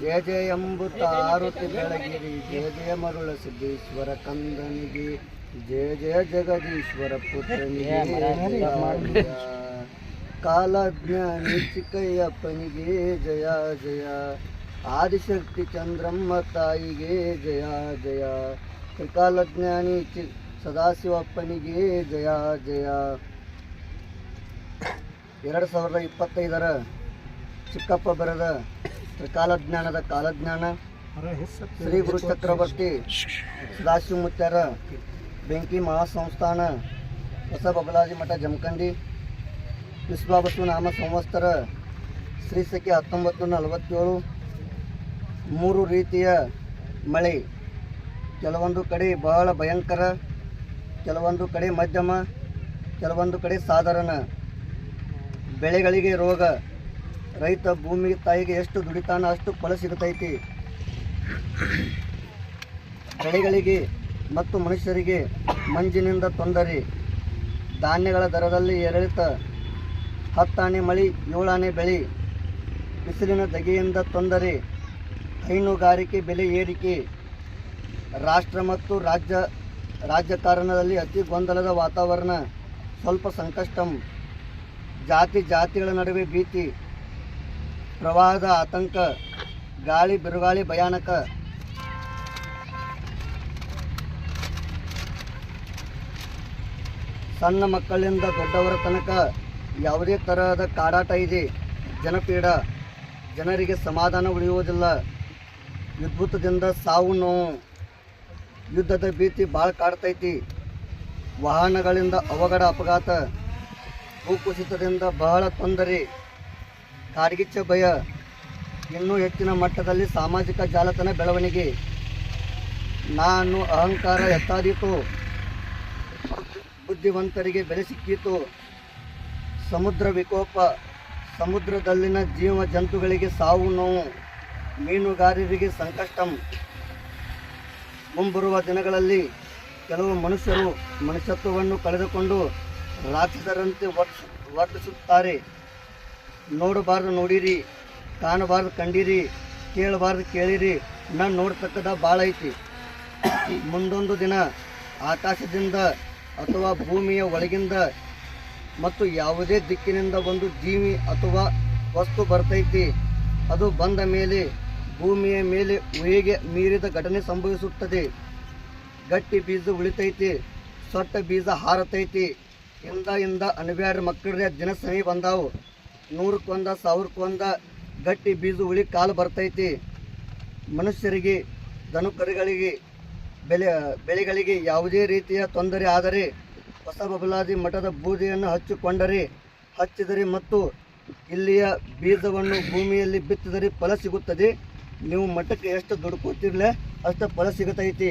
ಜಯ ಜಯ ಎಂಬುತ್ತ ಆರುತಿ ಬೆಳಗಿರಿ ಜಯ ಜಯ ಮರುಳ ಸಿದ್ದೇಶ್ವರ ಕಂದನಿಗೆ ಜಯ ಜಯ ಜಗದೀಶ್ವರ ಪುತ್ರನಿಗೆ. ಕಾಲಜ್ಞಾನಿ ಚಿಕ್ಕಯ್ಯಪ್ಪನಿಗೆ ಜಯ ಜಯ. ಆದಿಶಕ್ತಿ ಚಂದ್ರಮ್ಮ ತಾಯಿಗೆ ಜಯ ಜಯ. ತ್ರಿಕಾಲಜ್ಞಾನಿ ಚಿ ಸದಾಶಿವಪ್ಪನಿಗೆ ಜಯ ಜಯ. ಎರಡು ಸಾವಿರದ ಇಪ್ಪತ್ತೈದರ ಚಿಕ್ಕಪ್ಪ ಬರೆದ ತ್ರಿಕಾಲಜ್ಞಾನದ ಕಾಲಜ್ಞಾನ. ಶ್ರೀ ಗುರು ಚಕ್ರವರ್ತಿ ಸದಾಶಿವ ಮುತ್ಯಾರ ಬೆಂಕಿ ಮಹಾಸಂಸ್ಥಾನ ಹೊಸ ಬಬಲಾಜಿ ಮಠ ಜಮಖಂಡಿ ವಿಶ್ವಾಬಸು ನಾಮ ಸಂವತ್ಸರ ಶ್ರೀ ಸಖಿ ಹತ್ತೊಂಬತ್ತು ನಲವತ್ತೇಳು. ಮೂರು ರೀತಿಯ ಮಳೆ. ಕೆಲವೊಂದು ಕಡೆ ಬಹಳ ಭಯಂಕರ ಕೆಲವೊಂದು ಕಡೆ ಮಧ್ಯಮ ಕೆಲವೊಂದು ಕಡೆ ಸಾಧಾರಣ. ಬೆಳೆಗಳಿಗೆ ರೋಗ. ರೈತ ಭೂಮಿ ತಾಯಿಗೆ ಎಷ್ಟು ದುಡಿತಾನ ಅಷ್ಟು ಫಲ ಸಿಗುತ್ತೈತಿ. ಬೆಳೆಗಳಿಗೆ ಮತ್ತು ಮನುಷ್ಯರಿಗೆ ಮಂಜಿನಿಂದ ತೊಂದರೆ. ಧಾನ್ಯಗಳ ದರದಲ್ಲಿ ಏರಿಳಿತ. ಹತ್ತಾಣೆ ಮಳಿ, ಏಳಾನೆ ಬೆಳೆ. ಬಿಸಿಲಿನ ದಗೆಯಿಂದ ತೊಂದರೆ. ಹೈನುಗಾರಿಕೆ ಬೆಲೆ ಏರಿಕೆ. ರಾಷ್ಟ್ರ ಮತ್ತು ರಾಜ್ಯ ರಾಜಕಾರಣದಲ್ಲಿ ಅತಿ ಗೊಂದಲದ ವಾತಾವರಣ. ಸ್ವಲ್ಪ ಸಂಕಷ್ಟಂ. ಜಾತಿ ಜಾತಿಗಳ ನಡುವೆ ಭೀತಿ. ಪ್ರವಾಹದ ಆತಂಕ, ಗಾಳಿ, ಬಿರುಗಾಳಿ ಭಯಾನಕ. ಸಣ್ಣ ಮಕ್ಕಳಿಂದ ದೊಡ್ಡವರ ತನಕ ಯಾವುದೇ ತರಹದ ಕಾಡಾಟ ಇದೆ. ಜನಪೀಡ, ಜನರಿಗೆ ಸಮಾಧಾನ ಉಳಿಯುವುದಿಲ್ಲ. ವಿದ್ಯುತ್ತದಿಂದ ಸಾವು ನೋವು. ಯುದ್ಧದ ಭೀತಿ ಭಾಳ ಕಾಡ್ತೈತಿ. ವಾಹನಗಳಿಂದ ಅವಘಡ, ಅಪಘಾತ. ಭೂಕುಸಿತದಿಂದ ಬಹಳ ತೊಂದರೆ. ಕಾಡ್ಗಿಚ್ಚ ಭಯ. ಇನ್ನೂ ಹೆಚ್ಚಿನ ಮಟ್ಟದಲ್ಲಿ ಸಾಮಾಜಿಕ ಜಾಲತಾಣ ಬೆಳವಣಿಗೆ. ನಾನು ಅಹಂಕಾರ ಎತ್ತಾದೀತು. ಬುದ್ಧಿವಂತರಿಗೆ ಬೆಲೆ ಸಿಕ್ಕಿತು. ಸಮುದ್ರ ವಿಕೋಪ. ಸಮುದ್ರದಲ್ಲಿನ ಜೀವ ಜಂತುಗಳಿಗೆ ಸಾವು ನೋವು. ಮೀನುಗಾರರಿಗೆ ಸಂಕಷ್ಟಂ. ಮುಂಬರುವ ದಿನಗಳಲ್ಲಿ ಕೆಲವು ಮನುಷ್ಯರು ಮನುಷ್ಯತ್ವವನ್ನು ಕಳೆದುಕೊಂಡು ರಾಕ್ಷಸರಂತೆ ವರ್ತಿಸ್ ವರ್ತಿಸುತ್ತಾರೆ. ನೋಡಬಾರ್ದು ನೋಡಿರಿ, ಕಾಣಬಾರ್ದು ಕಂಡಿರಿ, ಕೇಳಬಾರ್ದು ಕೇಳಿರಿ ನಾನು ನೋಡ್ತಕ್ಕದ ಭಾಳ ಐತಿ. ಮುಂದೊಂದು ದಿನ ಆಕಾಶದಿಂದ ಅಥವಾ ಭೂಮಿಯ ಒಳಗಿಂದ ಮತ್ತು ಯಾವುದೇ ದಿಕ್ಕಿನಿಂದ ಒಂದು ಜೀವಿ ಅಥವಾ ವಸ್ತು ಬರ್ತೈತಿ. ಅದು ಬಂದ ಮೇಲೆ ಭೂಮಿಯ ಮೇಲೆ ಉಯಿಗೆ ಮೀರಿದ ಘಟನೆ ಸಂಭವಿಸುತ್ತದೆ. ಗಟ್ಟಿ ಬೀಜ ಉಳಿತೈತಿ, ಸೊಟ್ಟ ಬೀಜ ಹಾರತೈತಿ. ಇಂದ ಇಂದ ಅಣಬ್ಯಾರ ಮಕ್ಕಳ, ದಿನ ಸಮಯ ಬಂದಾವು. ನೂರಕ್ಕೊಂದ, ಸಾವಿರಕ್ಕೊಂದ ಗಟ್ಟಿ ಬೀಜ ಉಳಿ ಕಾಲು ಬರ್ತೈತಿ. ಮನುಷ್ಯರಿಗೆ ದನುಕರುಗಳಿಗೆ ಬೆಲೆ, ಬೆಳೆಗಳಿಗೆ ಯಾವುದೇ ರೀತಿಯ ತೊಂದರೆ ಆದರೆ ಹೊಸ ಬಬಲಾದಿ ಮಠದ ಬೂದಿಯನ್ನು ಹಚ್ಚಿಕೊಂಡರೆ, ಹಚ್ಚಿದರೆ ಮತ್ತು ಇಲ್ಲಿಯ ಬೀಜವನ್ನು ಭೂಮಿಯಲ್ಲಿ ಬಿತ್ತಿದರೆ ಫಲ ಸಿಗುತ್ತದೆ. ನೀವು ಮಠಕ್ಕೆ ಎಷ್ಟು ದುಡ್ಕೋತಿರ್ಲೆ ಅಷ್ಟು ಫಲ ಸಿಗತೈತಿ.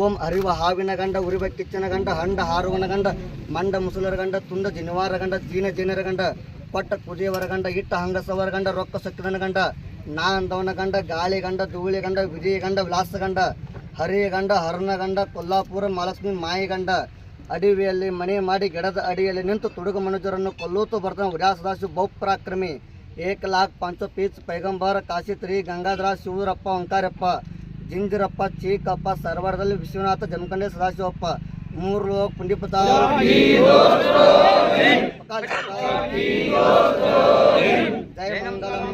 ಓಂ ಅರಿವ ಹಾವಿನ ಗಂಡ, ಉರಿವ ಕಿಚ್ಚನ ಗಂಡ, ಹಂಡ ಹಾರುವನ ಗಂಡ, ಮಂಡ ಮುಸುಲರ ಗಂಡ, ತುಂಡ ಜಿನವಾರ ಗಂಡ, ಜೀನ ಜೀನರ ಗಂಡ ಕೊಟ್ಟ ಕುದಿ ಹೊರಗಂಡ ಇಟ್ಟ ಹಂಗಸ ಹೊರಗಂಡ ರೊಕ್ಕ ಸಕ್ಕಿದನ ಗಂಡ ನಾ ಅಂದವನ ಗಂಡ, ಗಾಳಿ ಗಂಡ, ಧೂಳಿ ಗಂಡ, ವಿಧಿ ಗಂಡ, ವಿಲಾಸ ಗಂಡ, ಹರಿ ಗಂಡ, ಹರನ ಗಂಡ, ಕೊಲ್ಲಾಪುರ ಮಾಲಕ್ಷ್ಮಿ ಮಾಯಿ ಗಂಡ, ಅಡವಿಯಲ್ಲಿ ಮನೆ ಮಾಡಿ ಗಿಡದ ಅಡಿಯಲ್ಲಿ ನಿಂತು ತುಡುಗು ಮನುಜರನ್ನು ಕೊಲ್ಲೂತು ಬರ್ತಾನೆ ಉದಾಸದಾಸು ಬಹುಪರಾಕ್ರಮಿ. ಏಕ ಲಾಖ್ ಪಂಚ ಪೀಚ್ ಪೈಗಂಬರ ಕಾಶಿತ್ರಿ ಗಂಗಾಧರ, ಶಿವರಪ್ಪ, ಓಂಕಾರಪ್ಪ, ಜಿಂಜಿರಪ್ಪ, ಚೀಕಪ್ಪ, ಸರ್ವರದಲ್ಲಿ ವಿಶ್ವನಾಥ ಜಮಖಂಡೆ ಸದಾಶಿವಪ್ಪ ಮೂರು ಲೋಕ ಪುಂಡಿಪತ ಜಯ ಮಂಗಲಂ